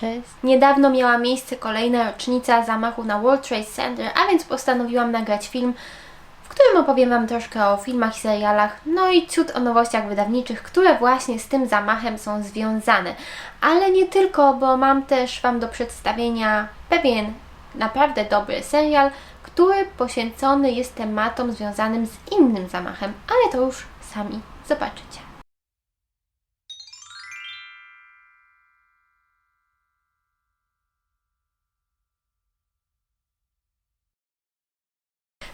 Cześć. Niedawno miała miejsce kolejna rocznica zamachu na World Trade Center, a więc postanowiłam nagrać film, w którym opowiem Wam troszkę o filmach i serialach, no i ciut o nowościach wydawniczych, które właśnie z tym zamachem są związane. Ale nie tylko, bo mam też Wam do przedstawienia pewien naprawdę dobry serial, który poświęcony jest tematom związanym z innym zamachem, ale to już sami zobaczycie.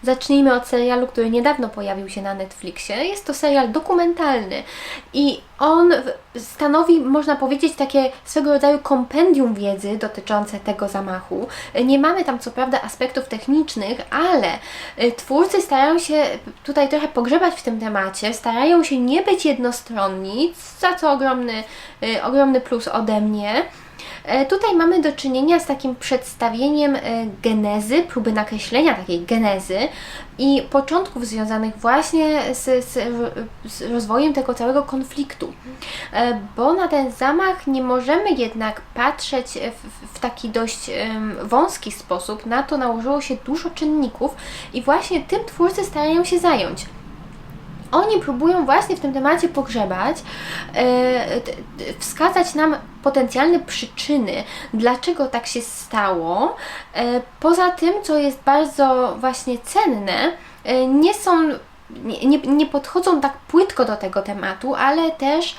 Zacznijmy od serialu, który niedawno pojawił się na Netflixie. Jest to serial dokumentalny i on stanowi, można powiedzieć, takie swego rodzaju kompendium wiedzy dotyczące tego zamachu. Nie mamy tam co prawda aspektów technicznych, ale y, twórcy starają się tutaj trochę pogrzebać w tym temacie, starają się nie być jednostronni, za co ogromny, y, ogromny plus ode mnie. E, Tutaj mamy do czynienia z takim przedstawieniem e, genezy, próby nakreślenia takiej genezy i początków związanych właśnie z, z, z rozwojem tego całego konfliktu. E, Bo na ten zamach nie możemy jednak patrzeć w, w taki dość wąski sposób. Na to nałożyło się dużo czynników i właśnie tym twórcy starają się zająć oni próbują właśnie w tym temacie pogrzebać, e, wskazać nam potencjalne przyczyny, dlaczego tak się stało. E, Poza tym, co jest bardzo właśnie cenne, e, nie są nie, nie, podchodzą tak płytko do tego tematu, ale też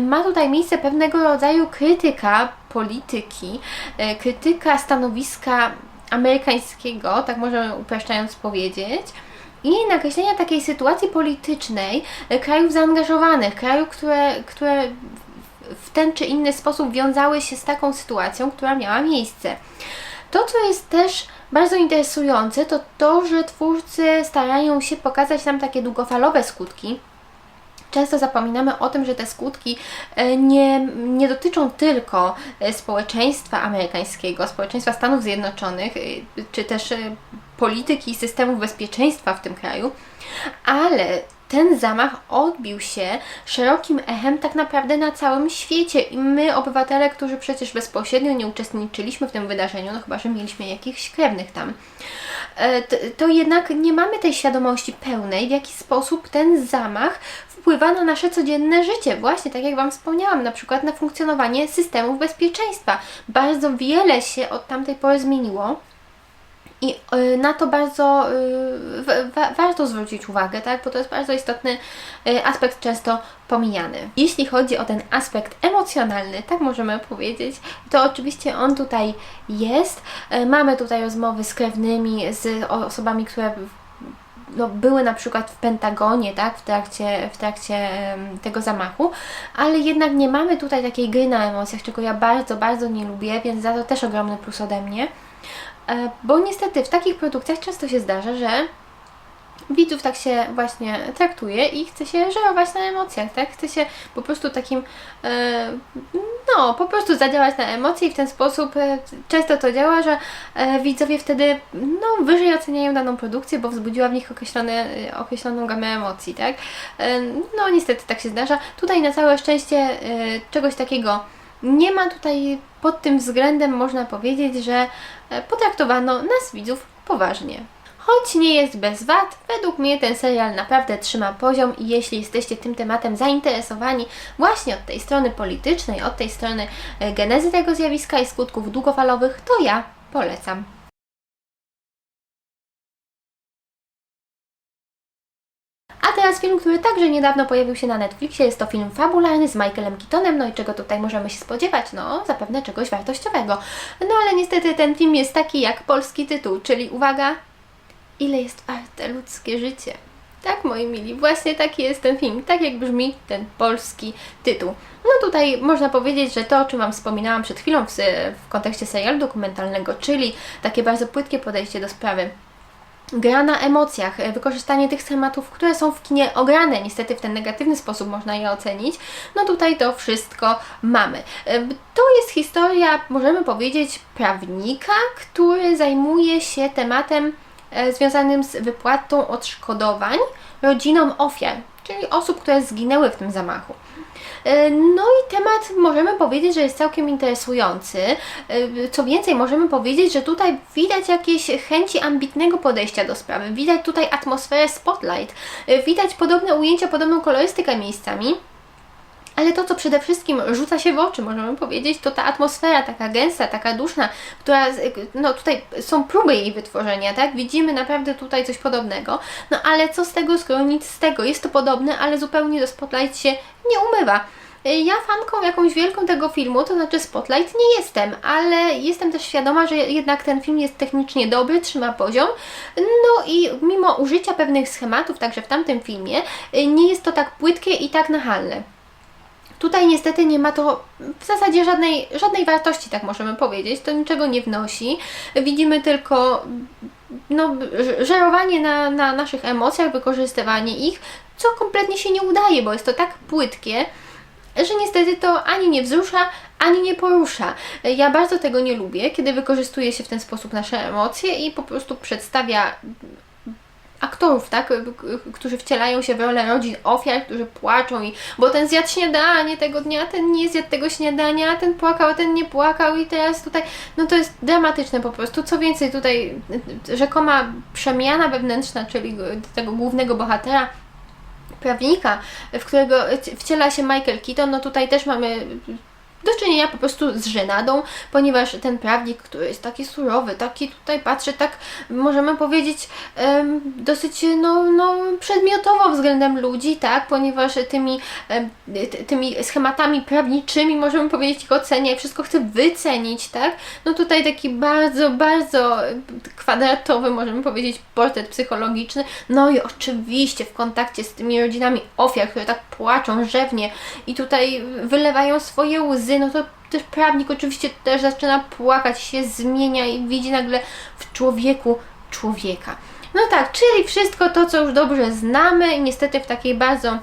ma tutaj miejsce pewnego rodzaju krytyka polityki, krytyka stanowiska amerykańskiego, tak możemy upraszczając powiedzieć, i nakreślenia takiej sytuacji politycznej e, krajów zaangażowanych, krajów, które, które w- w ten czy inny sposób wiązały się z taką sytuacją, która miała miejsce. To, co jest też bardzo interesujące, to to, że twórcy starają się pokazać nam takie długofalowe skutki, Często zapominamy o tym, że te skutki e, nie, nie dotyczą tylko e, społeczeństwa amerykańskiego, społeczeństwa Stanów Zjednoczonych, e, czy też polityki i systemów bezpieczeństwa w tym kraju, ale ten zamach odbił się szerokim echem tak naprawdę na całym świecie. I my, obywatele, którzy przecież bezpośrednio nie uczestniczyliśmy w tym wydarzeniu, no chyba, że mieliśmy jakichś krewnych tam, to jednak nie mamy tej świadomości pełnej, w jaki sposób ten zamach wpływa na nasze codzienne życie. Właśnie, tak jak Wam wspomniałam, na przykład na funkcjonowanie systemów bezpieczeństwa. Bardzo wiele się od tamtej pory zmieniło. I y, na to bardzo y, wa- wa- warto zwrócić uwagę, tak? bo to jest bardzo istotny y, aspekt, często pomijany. Jeśli chodzi o ten aspekt emocjonalny, tak możemy powiedzieć, to oczywiście on tutaj jest. Mamy tutaj rozmowy z krewnymi, z osobami, które no, były na przykład w Pentagonie, tak, w trakcie, w trakcie tego zamachu, ale jednak nie mamy tutaj takiej gry na emocjach, czego ja bardzo, bardzo nie lubię, więc za to też ogromny plus ode mnie. E, Bo niestety w takich produkcjach często się zdarza, że widzów tak się właśnie traktuje i chce się żerować na emocjach, tak? Chce się po prostu takim, e, no, po prostu zadziałać na emocje i w ten sposób e, często to działa, że e, widzowie wtedy, no, wyżej oceniają daną produkcję, bo wzbudziła w nich określone, określoną gamę emocji, tak? No, niestety tak się zdarza. Tutaj na całe szczęście czegoś takiego nie ma tutaj pod tym względem można powiedzieć, że potraktowano nas widzów poważnie. Choć nie jest bez wad, według mnie ten serial naprawdę trzyma poziom i jeśli jesteście tym tematem zainteresowani właśnie od tej strony politycznej, od tej strony e, genezy tego zjawiska i skutków długofalowych, to ja polecam. A teraz film, który także niedawno pojawił się na Netflixie, jest to film fabularny z Michaelem Keatonem, no i czego tutaj możemy się spodziewać? No, zapewne czegoś wartościowego. No ale niestety ten film jest taki jak polski tytuł, czyli uwaga, ile jest warte ludzkie życie. Tak, moi mili, właśnie taki jest ten film, tak jak brzmi ten polski tytuł. No tutaj można powiedzieć, że to, o czym Wam wspominałam przed chwilą w, w kontekście serialu dokumentalnego, czyli takie bardzo płytkie podejście do sprawy, gra na emocjach, e, wykorzystanie tych tematów, które są w kinie ograne, niestety w ten negatywny sposób można je ocenić, no tutaj to wszystko mamy. E, To jest historia, możemy powiedzieć, prawnika, który zajmuje się tematem związanym z wypłatą odszkodowań rodzinom ofiar, czyli osób, które zginęły w tym zamachu. E, No i temat możemy powiedzieć, że jest całkiem interesujący. E, Co więcej, możemy powiedzieć, że tutaj widać jakieś chęci ambitnego podejścia do sprawy. Widać tutaj atmosferę spotlight. E, Widać podobne ujęcia, podobną kolorystykę miejscami. Ale to, co przede wszystkim rzuca się w oczy, możemy powiedzieć, to ta atmosfera taka gęsta, taka duszna, która, no tutaj są próby jej wytworzenia, tak? Widzimy naprawdę tutaj coś podobnego. No ale co z tego, skoro nic z tego? Jest to podobne, ale zupełnie do Spotlight się nie umywa. Ja fanką jakąś wielką tego filmu, to znaczy Spotlight, nie jestem, ale jestem też świadoma, że jednak ten film jest technicznie dobry, trzyma poziom. No i mimo użycia pewnych schematów, także w tamtym filmie, nie jest to tak płytkie i tak nachalne. Tutaj niestety nie ma to w zasadzie żadnej, żadnej wartości, tak możemy powiedzieć. To niczego nie wnosi. Widzimy tylko no, żerowanie na, na naszych emocjach, wykorzystywanie ich, co kompletnie się nie udaje, bo jest to tak płytkie, że niestety to ani nie wzrusza, ani nie porusza. Ja bardzo tego nie lubię, kiedy wykorzystuje się w ten sposób nasze emocje i po prostu przedstawia aktorów, tak, k- którzy wcielają się w rolę rodzin ofiar, którzy płaczą i bo ten zjadł śniadanie tego dnia, ten nie zjadł tego śniadania, ten płakał, ten nie płakał i teraz tutaj, no to jest dramatyczne po prostu. Co więcej, tutaj y, rzekoma przemiana wewnętrzna, czyli tego głównego bohatera, prawnika, w którego wciela się Michael Keaton, no tutaj też mamy do czynienia po prostu z żenadą, ponieważ ten prawnik, który jest taki surowy, taki tutaj patrzy tak, możemy powiedzieć, dosyć no, no, przedmiotowo względem ludzi, tak, ponieważ tymi, tymi schematami prawniczymi, możemy powiedzieć, ich ocenia wszystko chce wycenić, tak, no tutaj taki bardzo, bardzo kwadratowy, możemy powiedzieć, portret psychologiczny, no i oczywiście w kontakcie z tymi rodzinami ofiar, które tak płaczą rzewnie i tutaj wylewają swoje łzy, no to też prawnik oczywiście też zaczyna płakać, się zmienia i widzi nagle w człowieku człowieka. No tak, czyli wszystko to, co już dobrze znamy niestety w takiej bardzo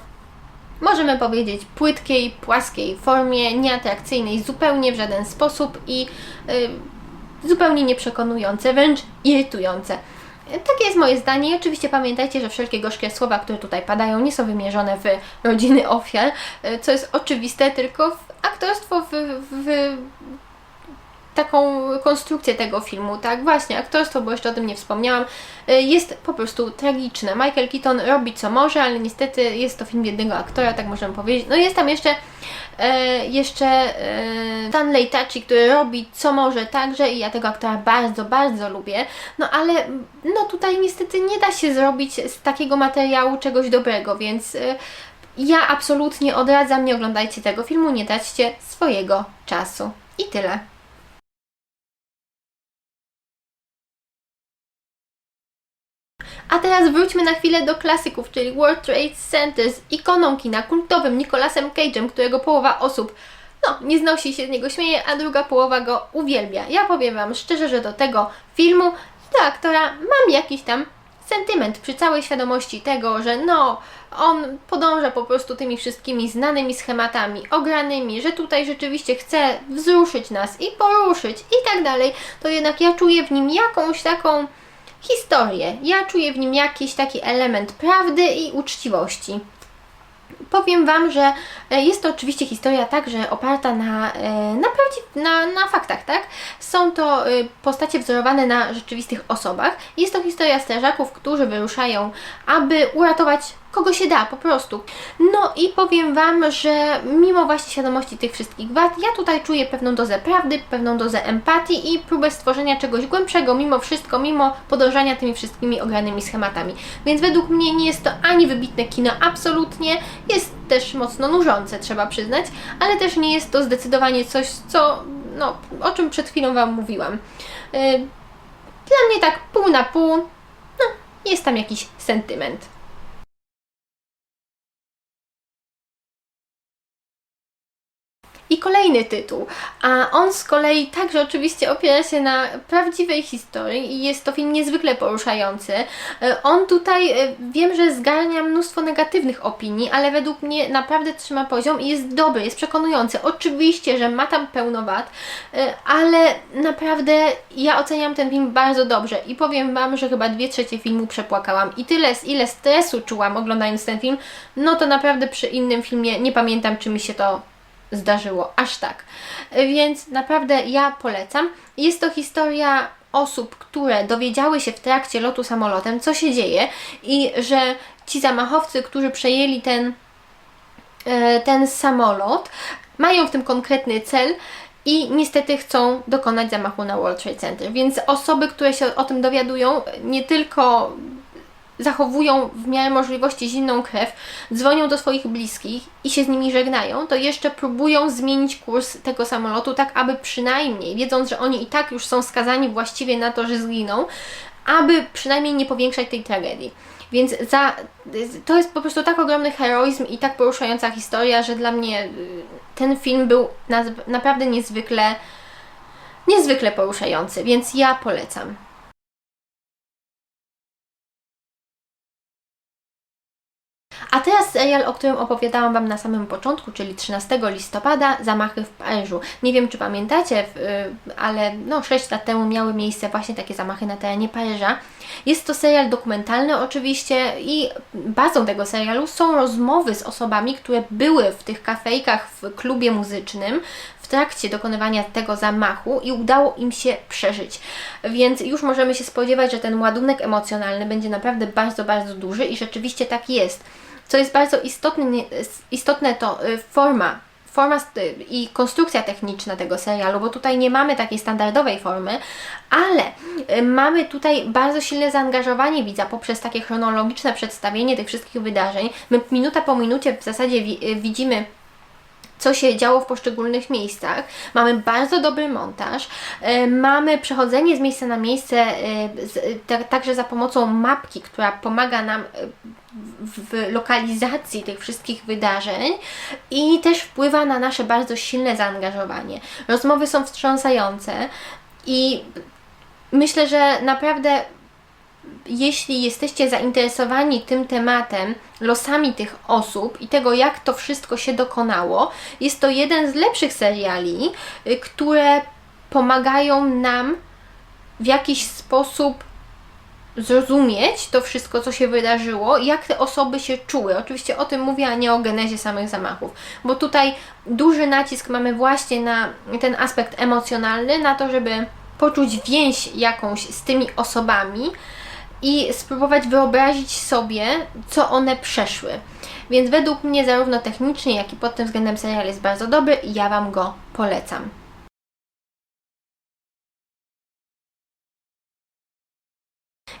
możemy powiedzieć płytkiej, płaskiej formie, nieatrakcyjnej zupełnie w żaden sposób i y, zupełnie nieprzekonujące, wręcz irytujące. Takie jest moje zdanie. I oczywiście pamiętajcie, że wszelkie gorzkie słowa, które tutaj padają, nie są wymierzone w rodziny ofiar, y, co jest oczywiste, tylko w aktorstwo, w, w taką konstrukcję tego filmu, tak? Właśnie, aktorstwo, bo jeszcze o tym nie wspomniałam, y, jest po prostu tragiczne. Michael Keaton robi co może, ale niestety jest to film jednego aktora, tak możemy powiedzieć. No jest tam jeszcze e, jeszcze e, Stanley Tucci, który robi co może także i ja tego aktora bardzo, bardzo lubię. No ale no tutaj niestety nie da się zrobić z takiego materiału czegoś dobrego, więc e, ja absolutnie odradzam, nie oglądajcie tego filmu, nie traćcie swojego czasu. I tyle. A teraz wróćmy na chwilę do klasyków, czyli World Trade Center z ikoną kina kultowym Nicolasem Cage'em, którego połowa osób no, nie znosi się z niego śmieje, a druga połowa go uwielbia. Ja powiem Wam szczerze, że do tego filmu, do aktora mam jakiś tam sentyment przy całej świadomości tego, że no, on podąża po prostu tymi wszystkimi znanymi schematami, ogranymi, że tutaj rzeczywiście chce wzruszyć nas i poruszyć i tak dalej, to jednak ja czuję w nim jakąś taką historię. Ja czuję w nim jakiś taki element prawdy i uczciwości. Powiem Wam, że e, jest to oczywiście historia także oparta na, e, na, na, na faktach, tak? Są to e, postacie wzorowane na rzeczywistych osobach. Jest to historia strażaków, którzy wyruszają, aby uratować kogo się da, po prostu. No i powiem Wam, że mimo właśnie świadomości tych wszystkich wad, ja tutaj czuję pewną dozę prawdy, pewną dozę empatii i próbę stworzenia czegoś głębszego, mimo wszystko, mimo podążania tymi wszystkimi ogranymi schematami. Więc według mnie nie jest to ani wybitne kino, absolutnie. Jest też mocno nużące, trzeba przyznać, ale też nie jest to zdecydowanie coś, co, no, o czym przed chwilą Wam mówiłam. Yy, Dla mnie tak pół na pół, no, jest tam jakiś sentyment. I kolejny tytuł, a on z kolei także oczywiście opiera się na prawdziwej historii i jest to film niezwykle poruszający. E, On tutaj e, wiem, że zgarnia mnóstwo negatywnych opinii, ale według mnie naprawdę trzyma poziom i jest dobry, jest przekonujący. Oczywiście, że ma tam pełno wad, e, ale naprawdę ja oceniam ten film bardzo dobrze i powiem Wam, że chyba dwie trzecie filmu przepłakałam i tyle, ile stresu czułam oglądając ten film, no to naprawdę przy innym filmie nie pamiętam, czy mi się to zdarzyło aż tak. Więc naprawdę ja polecam. Jest to historia osób, które dowiedziały się w trakcie lotu samolotem, co się dzieje i że ci zamachowcy, którzy przejęli ten, e, ten samolot, mają w tym konkretny cel i niestety chcą dokonać zamachu na World Trade Center. Więc osoby, które się o tym dowiadują, nie tylko zachowują w miarę możliwości zimną krew, dzwonią do swoich bliskich i się z nimi żegnają, to jeszcze próbują zmienić kurs tego samolotu, tak aby przynajmniej, wiedząc, że oni i tak już są skazani właściwie na to, że zginą, aby przynajmniej nie powiększać tej tragedii. Więc za, to jest po prostu tak ogromny heroizm i tak poruszająca historia, że dla mnie y, ten film był naprawdę niezwykle, niezwykle poruszający, więc ja polecam. A teraz serial, o którym opowiadałam Wam na samym początku, czyli 13 listopada, zamachy w Paryżu. Nie wiem, czy pamiętacie, y, ale no 6 lat temu miały miejsce właśnie takie zamachy na terenie Paryża. Jest to serial dokumentalny oczywiście i bazą tego serialu są rozmowy z osobami, które były w tych kafejkach w klubie muzycznym w trakcie dokonywania tego zamachu i udało im się przeżyć. Więc już możemy się spodziewać, że ten ładunek emocjonalny będzie naprawdę bardzo, bardzo duży i rzeczywiście tak jest. Co jest bardzo istotne, istotne to y, forma forma st- i konstrukcja techniczna tego serialu, bo tutaj nie mamy takiej standardowej formy, ale y, mamy tutaj bardzo silne zaangażowanie widza poprzez takie chronologiczne przedstawienie tych wszystkich wydarzeń. My minuta po minucie w zasadzie wi- y, widzimy co się działo w poszczególnych miejscach. Mamy bardzo dobry montaż, e, mamy przechodzenie z miejsca na miejsce, e, także za pomocą mapki, która pomaga nam e, w lokalizacji tych wszystkich wydarzeń i też wpływa na nasze bardzo silne zaangażowanie. Rozmowy są wstrząsające i myślę, że naprawdę jeśli jesteście zainteresowani tym tematem, losami tych osób i tego, jak to wszystko się dokonało, jest to jeden z lepszych seriali, y, które pomagają nam w jakiś sposób zrozumieć to wszystko, co się wydarzyło, jak te osoby się czuły. Oczywiście o tym mówię, a nie o genezie samych zamachów, bo tutaj duży nacisk mamy właśnie na ten aspekt emocjonalny, na to, żeby poczuć więź jakąś z tymi osobami i spróbować wyobrazić sobie, co one przeszły. Więc według mnie zarówno technicznie, jak i pod tym względem serial jest bardzo dobry i ja Wam go polecam.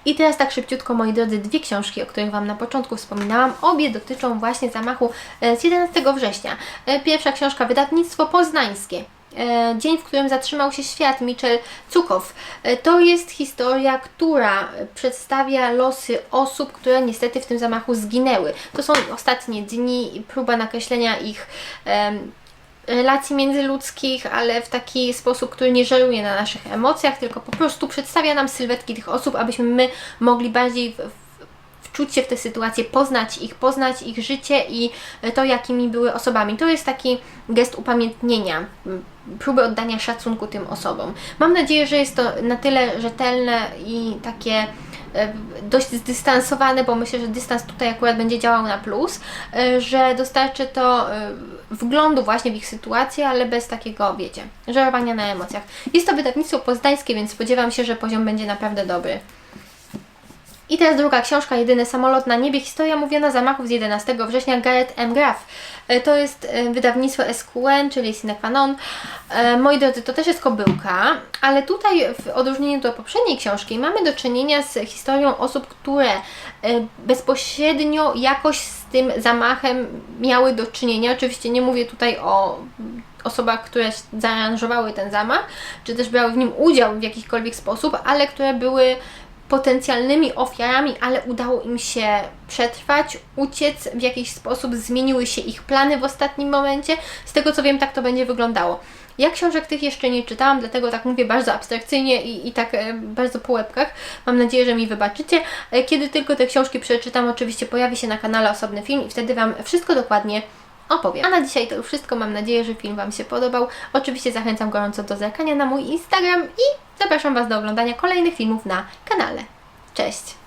I teraz tak szybciutko, moi drodzy, dwie książki, o których Wam na początku wspominałam. Obie dotyczą właśnie zamachu e, z 11 września. E, Pierwsza książka, wydawnictwo poznańskie. E, Dzień, w którym zatrzymał się świat, Michel Cukow. E, To jest historia, która przedstawia losy osób, które niestety w tym zamachu zginęły. To są ostatnie dni, próba nakreślenia ich relacji międzyludzkich, ale w taki sposób, który nie żeruje na naszych emocjach, tylko po prostu przedstawia nam sylwetki tych osób, abyśmy my mogli bardziej wczuć się w tę sytuację, poznać ich, poznać ich życie i to, jakimi były osobami. To jest taki gest upamiętnienia, próby oddania szacunku tym osobom. Mam nadzieję, że jest to na tyle rzetelne i takie e, dość zdystansowane, bo myślę, że dystans tutaj akurat będzie działał na plus, e, że dostarczy to e, wglądu właśnie w ich sytuację, ale bez takiego, wiecie, żerowania na emocjach. Jest to wydawnictwo poznańskie, więc spodziewam się, że poziom będzie naprawdę dobry. I teraz druga książka, Jedyny samolot na niebie, historia mówiona zamachów z 11 września, Gareth M. Graff. E, To jest e, wydawnictwo SQN, czyli sine. E, Moi drodzy, to też jest kobyłka, ale tutaj w odróżnieniu do poprzedniej książki mamy do czynienia z historią osób, które bezpośrednio jakoś z tym zamachem miały do czynienia. Oczywiście nie mówię tutaj o osobach, które zaaranżowały ten zamach, czy też brały w nim udział w jakikolwiek sposób, ale które były potencjalnymi ofiarami, ale udało im się przetrwać, uciec, w jakiś sposób zmieniły się ich plany w ostatnim momencie. Z tego co wiem, tak to będzie wyglądało. Ja książek tych jeszcze nie czytałam, dlatego tak mówię bardzo abstrakcyjnie i, i tak e, bardzo po łebkach. Mam nadzieję, że mi wybaczycie. E, kiedy tylko te książki przeczytam, oczywiście pojawi się na kanale osobny film i wtedy Wam wszystko dokładnie opowiem. A na dzisiaj to już wszystko. Mam nadzieję, że film Wam się podobał. Oczywiście zachęcam gorąco do zerkania na mój Instagram i zapraszam Was do oglądania kolejnych filmów na kanale. Cześć!